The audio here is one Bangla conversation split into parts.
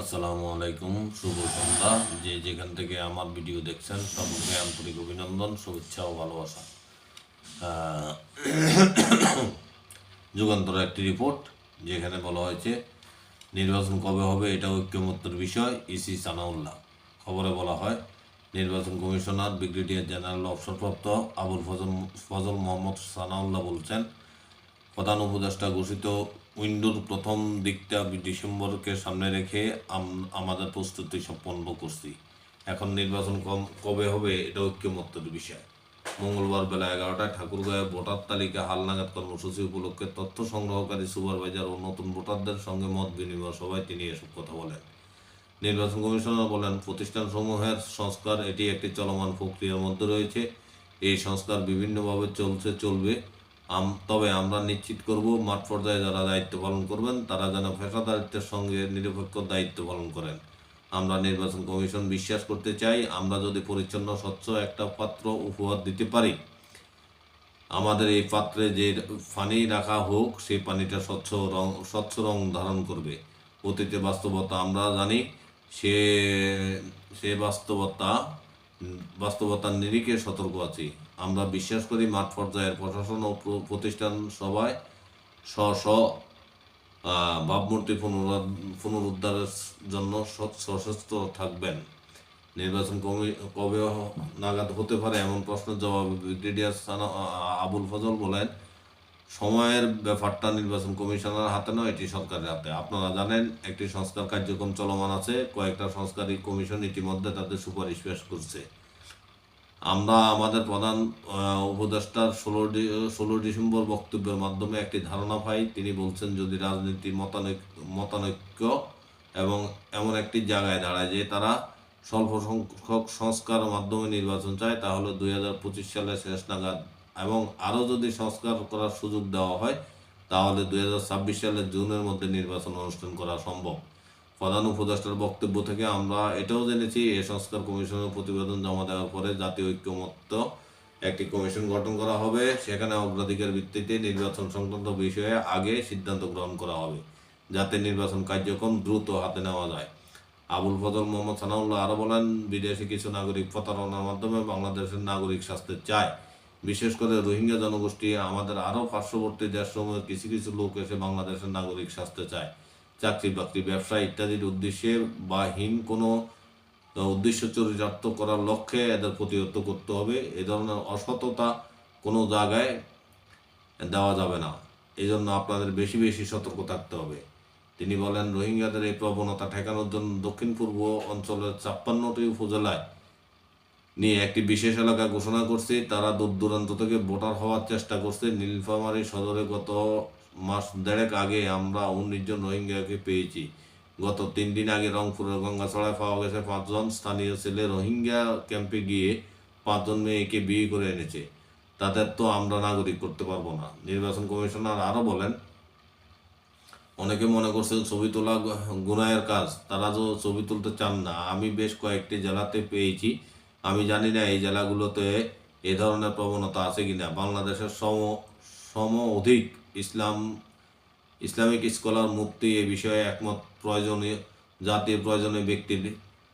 আসসালামু আলাইকুম, শুভ সন্ধ্যা। যে যেখান থেকে আমার ভিডিও দেখছেন, সকলকে আন্তরিক অভিনন্দন, শুভেচ্ছা ও ভালোবাসা। যুগান্তর একটি রিপোর্ট, যেখানে বলা হয়েছে, নির্বাচন কবে হবে এটা ঐক্যমত্যের বিষয়, ইসি সানাউল্লাহ। খবরে বলা হয়, নির্বাচন কমিশনার, ব্রিগেডিয়ার জেনারেল অবসরপ্রাপ্ত আবুল ফজল ফজল মোহাম্মদ সানাউল্লাহ বলছেন, প্রধান উপদেষ্টা ঘোষিত উইন্ডোর প্রথম দিকটা ডিসেম্বরকে সামনে রেখে আম- আমাদের প্রস্তুতি সম্পন্ন করছি। এখন নির্বাচন কম কবে হবে এটা ঐক্যমত্যের বিষয়। মঙ্গলবার বেলা এগারোটায় ঠাকুরগাঁয়ে ভোটার তালিকা হালনাগাদ কর্মসূচি উপলক্ষে তথ্য সংগ্রহকারী সুপারভাইজার ও নতুন ভোটারদের সঙ্গে মত বিনিময় সভায় তিনি এসব কথা বলেন। নির্বাচন কমিশনার বলেন, প্রতিষ্ঠানসমূহের সংস্কার এটি একটি চলমান প্রক্রিয়ার মধ্যে রয়েছে। এই সংস্কার বিভিন্নভাবে চলছে চলবে। তবে আমরা নিশ্চিত করব মাঠ পর্যায়ে যারা দায়িত্ব পালন করবেন, তারা যেন পেশাদারিত্বের সঙ্গে নিরপেক্ষ দায়িত্ব পালন করেন। আমরা নির্বাচন কমিশন বিশ্বাস করতে চাই, আমরা যদি পরিচ্ছন্ন, স্বচ্ছ একটা পাত্র উপহার দিতে পারি, আমাদের এই পাত্রে যে পানি রাখা হোক, সেই পানিটা স্বচ্ছ রং স্বচ্ছ রং ধারণ করবে। অতীতে বাস্তবতা আমরা জানি, সে সে বাস্তবতা বাস্তবতার নিরিখে সতর্ক আছি। আমরা বিশ্বাস করি মাঠ পর্যায়ের প্রশাসন ও প্রতিষ্ঠান সবাই স্ব স্ব ভাবমূর্তি পুনরুদ্ধার, পুনরুদ্ধারের জন্য সশস্ত্র থাকবেন। নির্বাচন কবে নাগাদ হতে পারে এমন প্রশ্নের জবাবে ব্রিগেডিয়ার আবুল ফজল বলেন সময়ের ব্যাপারটা নির্বাচন কমিশনার হাতে নয়, এটি সরকারের হাতে। আপনারা জানেন, একটি সংস্কার কার্যক্রম চলমান আছে, কয়েকটা সংস্কারী কমিশন ইতিমধ্যে তাদের সুপারিশ পেশ করছে। আমরা আমাদের প্রধান উপদেষ্টার ষোলো ষোলো ডিসেম্বর বক্তব্যের মাধ্যমে একটি ধারণা পাই। তিনি বলছেন, যদি রাজনীতি মতানৈক্য মতানৈক্য এবং এমন একটি জায়গায় দাঁড়ায় যে তারা স্বল্প সংখ্যক সংস্কার মাধ্যমে নির্বাচন চায়, তাহলে দুই সালের শেষ নাগাদ এবং আরও যদি সংস্কার করার সুযোগ দেওয়া হয়, তাহলে দুই হাজার ছাব্বিশ সালের জুনের মধ্যে নির্বাচন অনুষ্ঠান করা সম্ভব। প্রধান উপদেষ্টার বক্তব্য থেকে আমরা এটাও জেনেছি, এ সংস্কার কমিশনের প্রতিবেদন জমা দেওয়ার পরে জাতীয় ঐক্যমত্য একটি কমিশন গঠন করা হবে। সেখানে অগ্রাধিকার ভিত্তিতে নির্বাচন সংক্রান্ত বিষয়ে আগে সিদ্ধান্ত গ্রহণ করা হবে, যাতে নির্বাচন কার্যক্রম দ্রুত হাতে নেওয়া যায়। আবুল ফজল মোহাম্মদ সানাউল্লাহ আরও বলেন, বিদেশি কিছু নাগরিক প্রতারণার মাধ্যমে বাংলাদেশের নাগরিক স্বাস্থ্য চায়। বিশেষ করে রোহিঙ্গা জনগোষ্ঠী আমাদের আরও পার্শ্ববর্তী দেশসমূহের কিছু কিছু লোক এসে বাংলাদেশের নাগরিক স্বাস্থ্য চায়, চাকরি বাকরি, ব্যবসা ইত্যাদির উদ্দেশ্যে বা হীন কোনো উদ্দেশ্য চরিতার্থ করার লক্ষ্যে এদের প্রতিহত করতে হবে। এ ধরনের অসততা কোনো জায়গায় দেওয়া যাবে না। এই জন্য আপনাদের বেশি বেশি সতর্ক থাকতে হবে। তিনি বলেন, রোহিঙ্গাদের এই প্রবণতা ঠেকানোর জন্য দক্ষিণ পূর্ব অঞ্চলের ছাপ্পান্নটি উপজেলায় নিয়ে একটি বিশেষ এলাকা ঘোষণা করছে। তারা দূর দূরান্ত থেকে ভোটার হওয়ার চেষ্টা করছে। নীলফামারী সদরে গত মাস দেড়েক আগে আমরা উনিশ জন রোহিঙ্গাকে পেয়েছি। গত তিন দিন আগে রংপুরের গঙ্গাছড়ায় পাওয়া গেছে পাঁচজন। স্থানীয় ছেলে রোহিঙ্গা ক্যাম্পে গিয়ে পাঁচজন মেয়েকে বিয়ে করে এনেছে। তাদের তো আমরা নাগরিক করতে পারব না। নির্বাচন কমিশনার আরও বলেন, অনেকে মনে করছেন ছবি তোলা গুনায়ের কাজ। তারা তো ছবি তুলতে চান না। আমি বেশ কয়েকটি জেলাতে পেয়েছি। আমি জানি না এই জেলাগুলোতে এ ধরনের প্রবণতা আছে কিনা। বাংলাদেশের সম সম অধিক ইসলাম, ইসলামিক স্কলার মুক্তি এ বিষয়ে একমত। প্রয়োজনীয়, জাতির প্রয়োজনীয় ব্যক্তির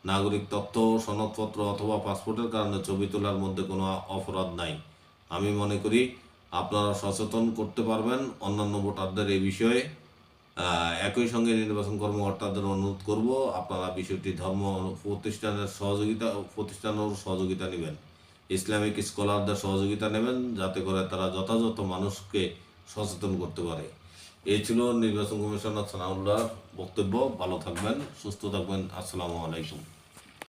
নাগরিক তথ্য, সনদপত্র অথবা পাসপোর্টের কারণে ছবি তোলার মধ্যে কোনো অপরাধ নাই। আমি মনে করি আপনারা সচেতন করতে পারবেন অন্যান্য ভোটারদের এই বিষয়ে। একই সঙ্গে নির্বাচন কর্মকর্তাদের অনুরোধ করব, আপনারা বিষয়টি ধর্ম প্রতিষ্ঠানের সহযোগিতা প্রতিষ্ঠানের সহযোগিতা নেবেন। ইসলামিক স্কলারদের সহযোগিতা নেবেন, যাতে করে তারা যথাযথ মানুষকে সচেতন করতে পারে। এই ছিল নির্বাচন কমিশনার সানাউল্লাহর বক্তব্য। ভালো থাকবেন, সুস্থ থাকবেন। আসসালামু আলাইকুম।